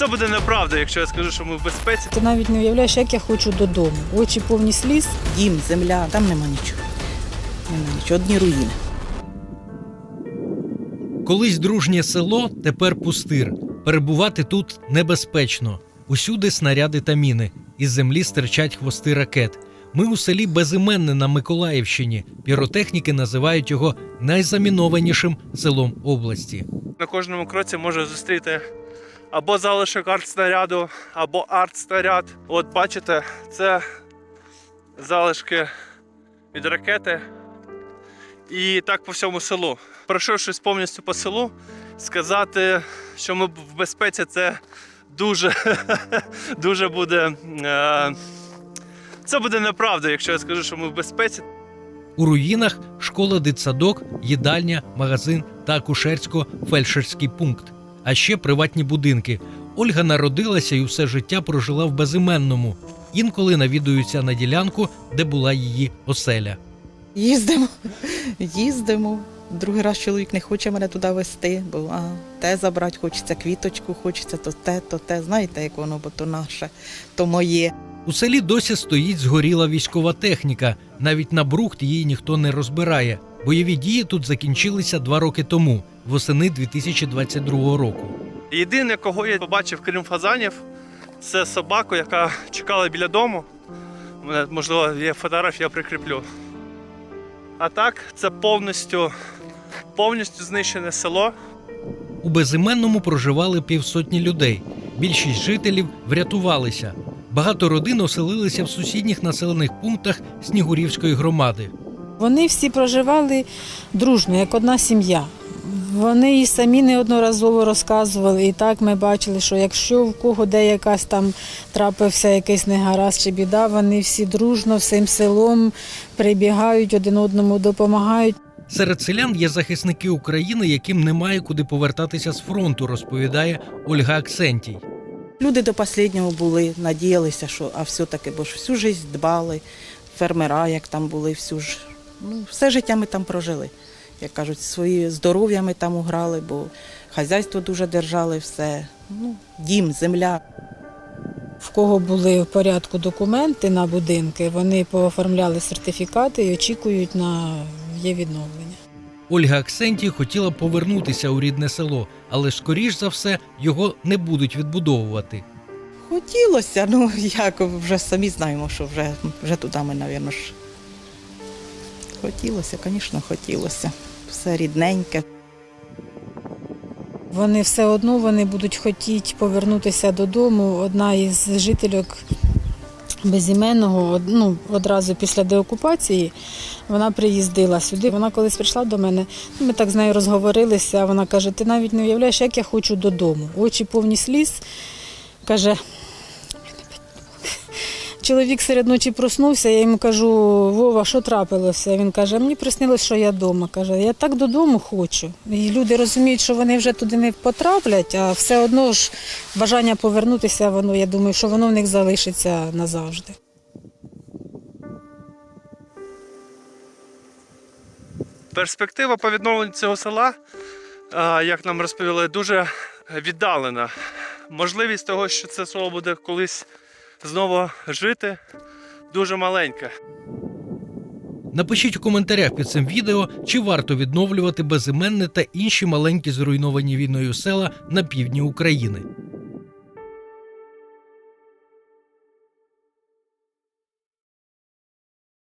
Це буде неправда, якщо я скажу, що ми в безпеці. Ти навіть не уявляєш, як я хочу додому. Очі повні сліз. Дім, земля, там нема нічого. Нема нічого, одні руїни. Колись дружнє село, тепер пустир. Перебувати тут небезпечно. Усюди снаряди та міни. Із землі стирчать хвости ракет. Ми у селі Безіменне на Миколаївщині. Піротехніки називають його найзамінованішим селом області. На кожному кроці може зустріти або залишок артснаряду, або артснаряд. От бачите, це залишки від ракети. І так по всьому селу. Пройшовшись повністю по селу, сказати, що ми в безпеці, це дуже, дуже буде. Е, це буде неправда, якщо я скажу, що ми в безпеці. У руїнах школа дитсадок, їдальня, магазин та акушерсько-фельдшерський пункт, а ще приватні будинки. Ольга народилася і все життя прожила в безіменному. Інколи навідується на ділянку, де була її оселя. Їздимо, їздимо. Другий раз чоловік не хоче мене туди вести, бо а, те забрати хочеться, квіточку хочеться, то те, то те. Знаєте, як воно, бо то наше, то моє. У селі досі стоїть згоріла військова техніка. Навіть на брухт її ніхто не розбирає. Бойові дії тут закінчилися два роки тому, восени 2022 року. Єдине, кого я побачив, крім фазанів, це собаку, яка чекала біля дому. Мене, можливо, є фотографія, я прикріплю. А так, це повністю, повністю знищене село. У безіменному проживали півсотні людей. Більшість жителів врятувалися. Багато родин оселилися в сусідніх населених пунктах Снігурівської громади. Вони всі проживали дружно, як одна сім'я. Вони і самі неодноразово розказували, і так ми бачили, що якщо в кого де якась там трапився якийсь негаразд чи біда, вони всі дружно всім селом прибігають, один одному допомагають. Серед селян є захисники України, яким немає куди повертатися з фронту, розповідає Ольга Аксентій. Люди до останнього були, надіялися, що а все-таки, бо ж всю життя дбали, фермера, як там були, всю ж, ну, все життя ми там прожили. Як кажуть, свої здоров'я ми там уграли, бо хазяйство дуже держали, все. Ну, дім, земля. В кого були в порядку документи на будинки, вони пооформляли сертифікати і очікують на є відновлення. Ольга Аксентій хотіла повернутися у рідне село, але скоріш за все його не будуть відбудовувати. Хотілося, ну як вже самі знаємо, що вже, вже туди ми, мабуть, ж. Хотілося, звісно, хотілося. Все рідненьке. Вони все одно вони будуть хотіти повернутися додому. Одна із жительок безіменного, ну, одразу після деокупації, вона приїздила сюди. Вона колись прийшла до мене, ми так з нею розговорилися. Вона каже: ти навіть не уявляєш, як я хочу додому. Очі повні сліз. Каже. Чоловік серед ночі проснувся, я йому кажу, Вова, що трапилося? Він каже, мені приснилось, що я вдома. Каже, я так додому хочу. І люди розуміють, що вони вже туди не потраплять, а все одно ж бажання повернутися, воно, я думаю, що воно в них залишиться назавжди. Перспектива по відновленню цього села, як нам розповіли, дуже віддалена. Можливість того, що це село буде колись знову жити, дуже маленька. Напишіть у коментарях під цим відео, чи варто відновлювати безіменне та інші маленькі зруйновані війною села на півдні України.